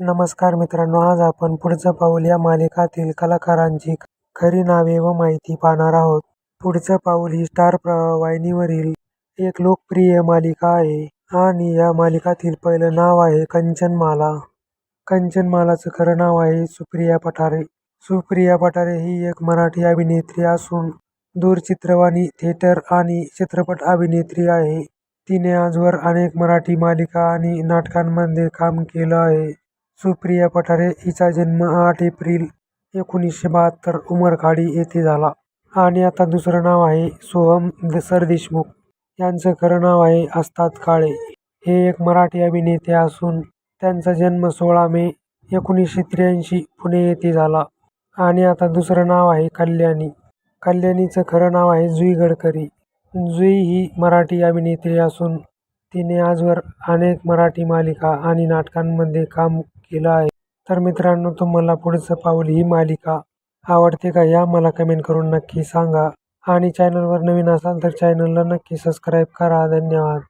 नमस्कार मित्रांनो आज आपण पुढचं पाऊल या मालिकातील कलाकारांची खरी नावे व माहिती पाहणार आहोत. पुढचं पाऊल ही स्टार वाहिनीवरील एक लोकप्रिय मालिका आहे आणि या मालिकातील पहिलं नाव आहे कंचनमाला. कंचनमालाचं खरं नाव आहे सुप्रिया पठारे. सुप्रिया पठारे ही एक मराठी अभिनेत्री असून दूरचित्रवाणी थिएटर आणि चित्रपट अभिनेत्री आहे. तिने आजवर अनेक मराठी मालिका आणि नाटकांमध्ये काम केलं आहे. सुप्रिया पठारे हिचा जन्म आठ एप्रिल एकोणीसशे बहात्तर उमरखाडी येथे झाला. आणि आता दुसरं नाव आहे सोहम द सरदेशमुख यांचं खरं नाव आहे अस्ताद काळे. हे एक मराठी अभिनेते असून त्यांचा जन्म सोळा मे एकोणीसशे त्र्याऐंशी पुणे येथे झाला. आणि आता दुसरं नाव आहे कल्याणी. कल्याणीचं खरं नाव आहे जुई गडकरी. जुई ही मराठी अभिनेत्री असून तिने आजवर अनेक मराठी मालिका आणि नाटकांमध्ये काम केलं आहे. तर मित्रांनो तुम्हाला पुढचं पाऊल ही मालिका आवडते का या मला कमेंट करून नक्की सांगा. आणि चॅनलवर नवीन असाल तर चॅनलला नक्की सबस्क्राईब करा. धन्यवाद.